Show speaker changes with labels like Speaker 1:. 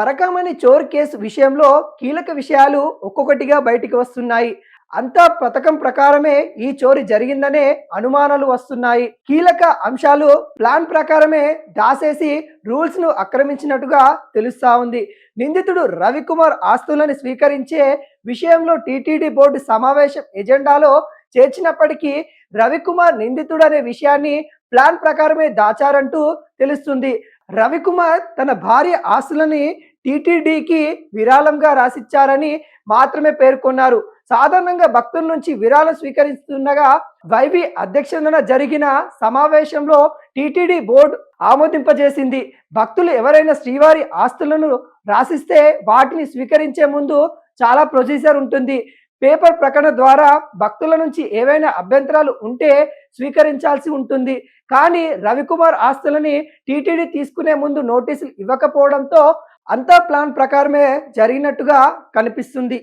Speaker 1: పరకామణి చోర్ case విషయంలో కీలక విషయాలు ఒక్కొక్కటిగా బయటికి వస్తున్నాయి. అంతా పథకం ప్రకారమే ఈ చోరీ జరిగిందనే అనుమానాలు వస్తున్నాయి. కీలక అంశాలు ప్లాన్ ప్రకారమే దాసేసి రూల్స్ను ఆక్రమించినట్టుగా తెలుస్తా ఉంది. నిందితుడు రవికుమార్ ఆస్తులను స్వీకరించే విషయంలో టీటీడీ బోర్డు సమావేశం ఎజెండాలో చేర్చినప్పటికీ రవికుమార్ నిందితుడు అనే విషయాన్ని ప్లాన్ ప్రకారమే దాచారంటూ తెలుస్తుంది. రవికుమార్ తన భార్య ఆస్తులని టీటీడీకి విరాళంగా రాసిచ్చారని మాత్రమే పేర్కొన్నారు. సాధారణంగా భక్తుల నుంచి విరాళం స్వీకరిస్తుండగా వైవి అధ్యక్షతన జరిగిన సమావేశంలో టీటీడీ బోర్డు ఆమోదింపజేసింది. భక్తులు ఎవరైనా శ్రీవారి ఆస్తులను రాసిస్తే వాటిని స్వీకరించే ముందు చాలా ప్రొసీజర్ ఉంటుంది. పేపర్ ప్రకటన ద్వారా భక్తుల నుంచి ఏవైనా అభ్యంతరాలు ఉంటే స్వీకరించాల్సి ఉంటుంది. కానీ రవికుమార్ ఆస్తులని టీటీడీ తీసుకునే ముందు నోటీసులు ఇవ్వకపోవడంతో అంతా ప్లాన్ ప్రకారమే జరిగినట్టుగా కనిపిస్తుంది.